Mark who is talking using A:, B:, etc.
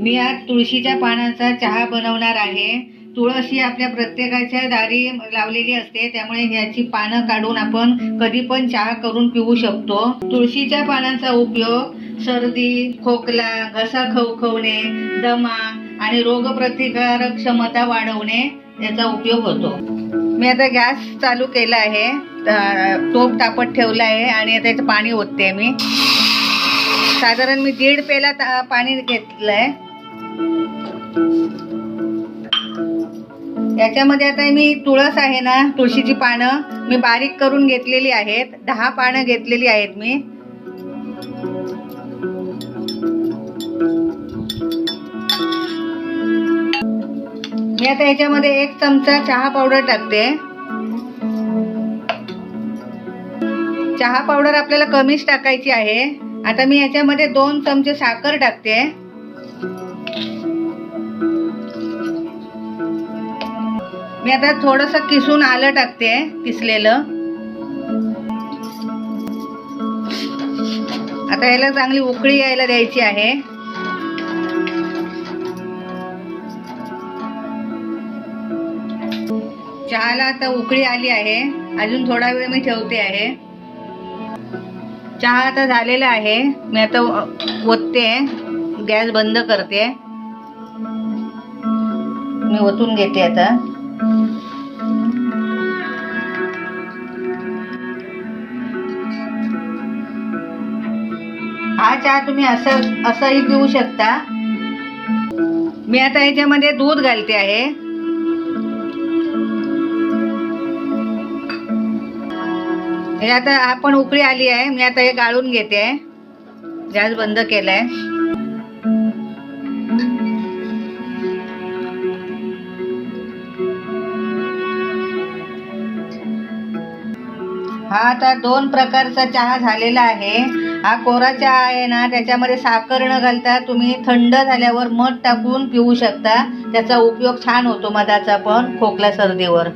A: मी आज तुळशीच्या पानांचा चहा बनवणार आहे. तुळस ही आपल्या प्रत्येकाच्या दारी लावलेली असते त्यामुळे ह्याची पानं काढून आपण कधी पण चहा करून पिऊ शकतो. तुळशीच्या पानांचा उपयोग सर्दी खोकला घसा खवखवणे दमा आणि रोगप्रतिकारक क्षमता वाढवणे याचा उपयोग होतो. मी आता गॅस चालू केला आहे. तोप तापत ठेवला आहे आणि आता पाणी ओतते मी. साधारण मी दीड पेला पाणी पाणी घेतलंय. याच्यामध्ये आता मी तुळस आहे ना तुळशीची पानं मी बारीक करून घेतलेली आहेत. दहा पानं घेतलेली आहेत मी. मी आता याच्यामध्ये एक चमचा चहा पावडर टाकते. चहा पावडर आपल्याला कमीच टाकायची आहे. आता मी याच्यामध्ये दोन चमचे साखर टाकते. मी आता थोडस किसून आलं टाकते किसलेलं. आता याला चांगली उकळी यायला द्यायची आहे. चहाला आता उकळी आली आहे. अजून थोडा वेळ मी ठेवते आहे. चहा आता झालेला आहे. मी आता ओतते. गॅस बंद करते. मी ओतून घेते आता. हा चहा तुम्ही असं असंही पिऊ शकता. मी आता याच्यामध्ये दूध घालते आहे. हे आता आपण उकळी आली आहे. मी आता हे गाळून घेते. गॅस बंद केलाय. हा आता दोन प्रकारचा चहा झालेला आहे. हा कोरा चहा आहे ना त्याच्यामध्ये साखर न घालता तुम्ही थंड झाल्यावर मध टाकून पिऊ शकता. त्याचा उपयोग छान होतो मधाचा पण खोकला सर्दीवर.